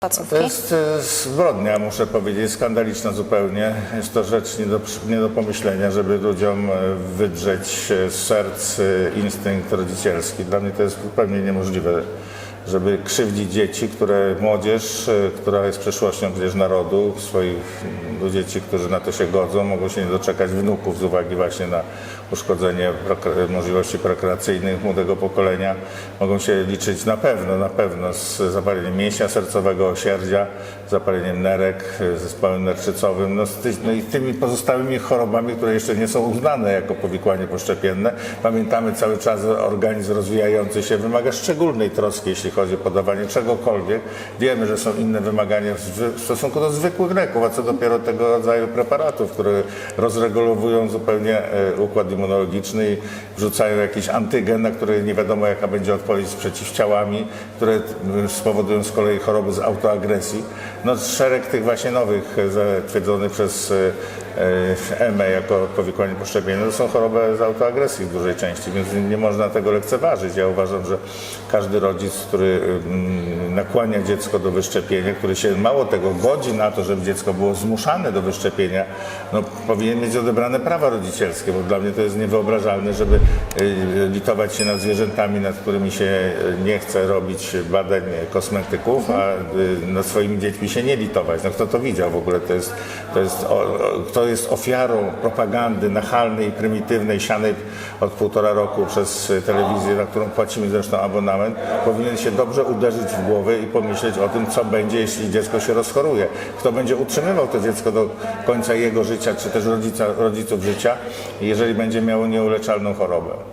placówki? To jest e, zbrodnia, muszę powiedzieć, skandaliczna zupełnie. Jest to rzecz nie do, nie do pomyślenia, żeby ludziom e, wydrzeć z serc e, instynkt rodzicielski. Dla mnie to jest zupełnie niemożliwe, żeby krzywdzić dzieci, które młodzież, e, która jest przyszłością przecież narodu, swoich do dzieci, którzy na to się godzą, mogą się nie doczekać wnuków z uwagi właśnie na uszkodzenie możliwości prokreacyjnych młodego pokolenia. Mogą się liczyć na pewno, na pewno z zapaleniem mięśnia sercowego, osierdzia, zapaleniem nerek, y, zespołem nerczycowym, no, no i tymi pozostałymi chorobami, które jeszcze nie są uznane jako powikłanie poszczepienne. Pamiętamy cały czas, organizm rozwijający się wymaga szczególnej troski, jeśli chodzi o podawanie czegokolwiek. Wiemy, że są inne wymagania w stosunku do zwykłych leków, a co dopiero tego rodzaju preparatów, które rozregulowują zupełnie e, układ immunologiczny i wrzucają jakiś antygen, na który nie wiadomo jaka będzie odpowiedź z przeciwciałami, które spowodują z kolei choroby z autoagresji. No szereg tych właśnie nowych e, zatwierdzonych przez e, e, EME jako powikłanie poszczepienne to są choroby z autoagresji w dużej części, więc nie można tego lekceważyć. Ja uważam, że każdy rodzic, który mm, nakłania dziecko do wyszczepienia, który się mało tego godzi na to, żeby dziecko było zmuszane do wyszczepienia, no, powinien mieć odebrane prawa rodzicielskie, bo dla mnie to jest niewyobrażalne, żeby y, litować się nad zwierzętami, nad którymi się y, nie chce robić badań kosmetyków, a nad swoimi dziećmi się nie litować. No kto to widział w ogóle? To jest, to jest, o, o, kto jest ofiarą propagandy nachalnej i prymitywnej, sianej od półtora roku przez telewizję, na którą płacimy zresztą abonament, powinien się dobrze uderzyć w głowę i pomyśleć o tym, co będzie, jeśli dziecko się rozchoruje. Kto będzie utrzymywał to dziecko do końca jego życia, czy też rodzica, rodziców życia, jeżeli będzie miało nieuleczalną chorobę.